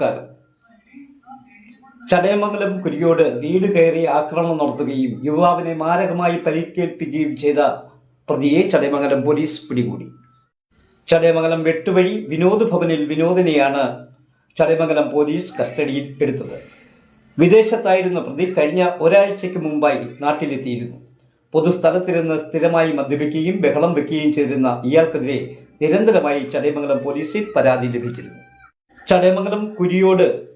നമസ്കാരം. ചടയമംഗലം കുരിയോട് വീട് കയറി ആക്രമണം നടത്തുകയും യുവാവിനെ മാരകമായി പരിക്കേൽപ്പിക്കുകയും ചെയ്ത പ്രതിയെ ചടയമംഗലം പോലീസ് പിടികൂടി. ചടയമംഗലം വെട്ടുവഴി വിനോദ് ഭവനിൽ വിനോദിനെയാണ് ചടയമംഗലം പോലീസ് കസ്റ്റഡിയിൽ എടുത്തത്. വിദേശത്തായിരുന്ന പ്രതി കഴിഞ്ഞ ഒരാഴ്ചയ്ക്ക് മുമ്പായി നാട്ടിലെത്തിയിരുന്നു. പൊതുസ്ഥലത്തിരുന്ന് സ്ഥിരമായി മദ്യപിക്കുകയും ബഹളം വെക്കുകയും ചെയ്തിരുന്ന ഇയാൾക്കെതിരെ നിരന്തരമായി ചടയമംഗലം പോലീസിൽ പരാതി ലഭിച്ചിരുന്നു. ചടയമംഗലം കുരിയോട്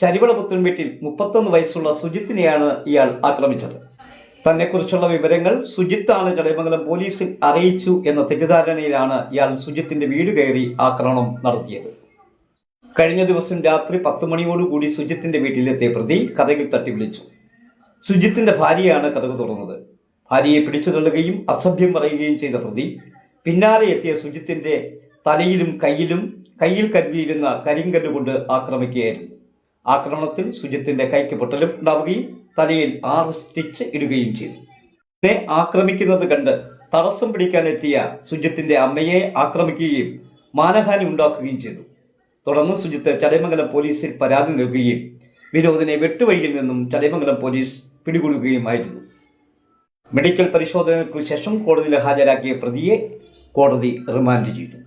ചരിവളപുത്തൻ വീട്ടിൽ മുപ്പത്തൊന്ന് വയസ്സുള്ള സുജിത്തിനെയാണ് ഇയാൾ ആക്രമിച്ചത്. തന്നെക്കുറിച്ചുള്ള വിവരങ്ങൾ സുജിത്താണ് ചടയമംഗലം പോലീസിൽ അറിയിച്ചു എന്ന തെറ്റിദ്ധാരണയിലാണ് ഇയാൾ സുജിത്തിന്റെ വീട് കയറി ആക്രമണം നടത്തിയത്. കഴിഞ്ഞ ദിവസം രാത്രി പത്ത് മണിയോടുകൂടി സുജിത്തിന്റെ വീട്ടിലെത്തിയ പ്രതി കഥകിൽ തട്ടി വിളിച്ചു. സുജിത്തിന്റെ ഭാര്യയാണ് കഥക് തുറന്നത്. ഭാര്യയെ പിടിച്ചു തള്ളുകയും അസഭ്യം പറയുകയും ചെയ്ത പ്രതി പിന്നാലെ എത്തിയ സുജിത്തിന്റെ തലയിലും കയ്യിലും കയ്യിൽ കരുതിയിരുന്ന കരിങ്കല്ല് കൊണ്ട് ആക്രമിക്കുകയായിരുന്നു. ആക്രമണത്തിൽ സുജിത്തിന്റെ കൈക്ക് പൊട്ടലും ഉണ്ടാവുകയും തലയിൽ ആറ് സ്റ്റിച്ച് ഇടുകയും ചെയ്തു. തന്നെ ആക്രമിക്കുന്നത് കണ്ട് തടസ്സം പിടിക്കാനെത്തിയ സുജിത്തിന്റെ അമ്മയെ ആക്രമിക്കുകയും മാനഹാനി ഉണ്ടാക്കുകയും ചെയ്തു. തുടർന്ന് സുജിത്ത് ചടയമംഗലം പോലീസിൽ പരാതി നൽകുകയും വിനോദിനെ വെട്ടുവഴിയിൽ നിന്നും ചടയമംഗലം പോലീസ് പിടികൂടുകയുമായിരുന്നു മെഡിക്കൽ പരിശോധനയ്ക്കു ശേഷം കോടതിയിൽ ഹാജരാക്കിയ പ്രതിയെ കോടതി റിമാൻഡ് ചെയ്തു.